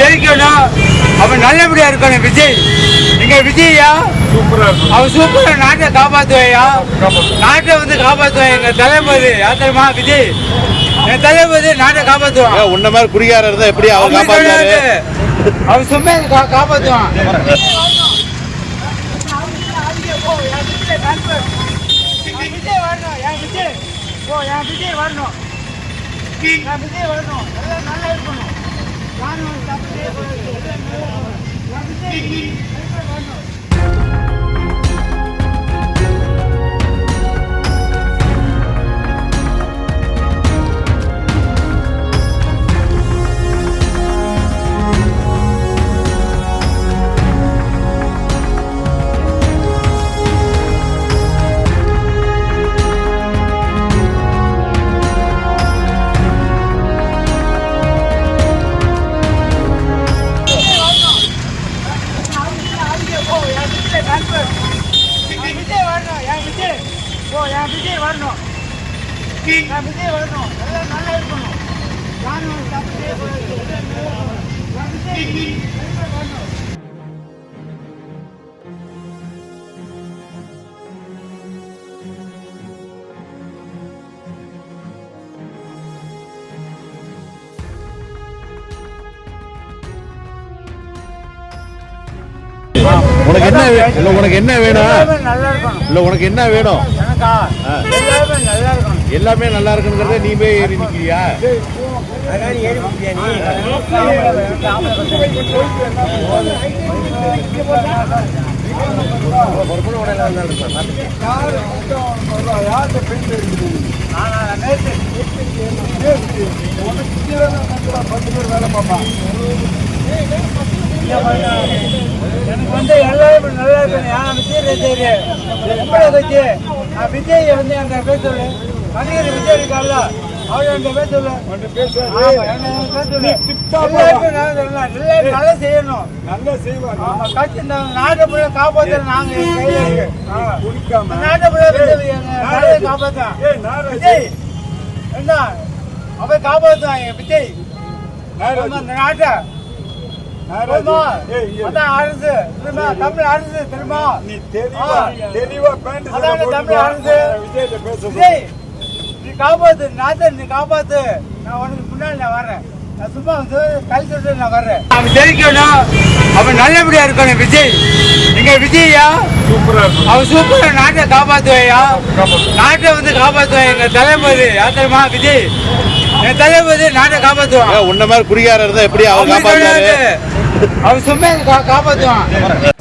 ஜெயிக்கணும். அவன் நல்லபடியா இருக்கணும் விஜய். எங்க விஜய்யா? அவன் சூப்பரா நாட்டை காப்பாத்துவையா? நாட்டை வந்து காப்பாத்துவான் எங்க தளபதி. யாத்திரமா விஜய். என் தளபதி நாட்டை காப்பாத்துவான். உன்ன மாதிரி குடிகாரர் இருந்தா எப்படி காப்பாத்தாரு கிடையாது. அவன் சும்மா காப்பாத்துவான் விஜய் வரணும் என் விஜய் ஓ என் விஜய் வரணும். என் விஜய் வரணும். எல்லாம் நல்லா இருக்கணும். யாரும் ஓ என் விஜய் வரணும் என் விஜய் வரணும் எல்லாம் நல்லா இருக்கணும் யாரும் தப்பு செய்யக்கூடாது. எல்லாம் நல்லா என் விஜய் வரணும். உனக்கு என்ன இல்ல உனக்கு என்ன வேணும்? எல்லாமே நல்லா இருக்கணும். இல்ல உனக்கு என்ன வேணும். எல்லாமே நல்லா இருக்குங்கிறத நீ போய் ஏறி நிக்கிறியா? அதான் ஏறி முடியா எனக்கு வந்து எல்லாரும் நல்லா இருக்கணும் விஜய் ரசிகரு எப்படி கட்சி நான் விஜய் வந்து என்கிட்ட பேச சொல்லு. மணியர் விஜய் இருக்கார்ல அவர் என்கிட்ட பேச சொல்லு. எல்லாரும் நல்லா செய்யணும். நல்லா செய்வாங்க ஆமா, கட்சி இந்த நாட்டை காப்பாத்த நாங்க நாட்டை நாராஜ். விஜய் என்ன? அவன் என் விஜய். நாட்டை அரசு. தெரியுமா தமிழ் அரசு தெரியுமா நீ தெளிவா. தெளிவா பேண்ட் தமிழ் அரசு. விஜய் நீ காப்பாத்து நாட்டை நீ காப்பாத்து. நான் உனக்கு முன்னாடி நான் வர்றேன். நான் சும்மா வந்து கை சொல்லிட்டு நான் வர்றேன். அவன் ஜெயிக்கணும். அவன் நல்லபடியா இருக்கணும் விஜய். எங்க விஜய்யா? சூப்பரா அவன் சூப்பரா நாட்டை காப்பாத்துவையா? நாட்டை வந்து காப்பாத்துவான் எங்க தளபதி. யாத்திரமா விஜய். என் தளபதி நாட்டை காப்பாத்துவான். உன்ன மாதிரி குடிகாரர் இருந்தா எப்படி காப்பாத்தாரு கிடையாது. அவன் சும்மா காப்பாற்றுவான்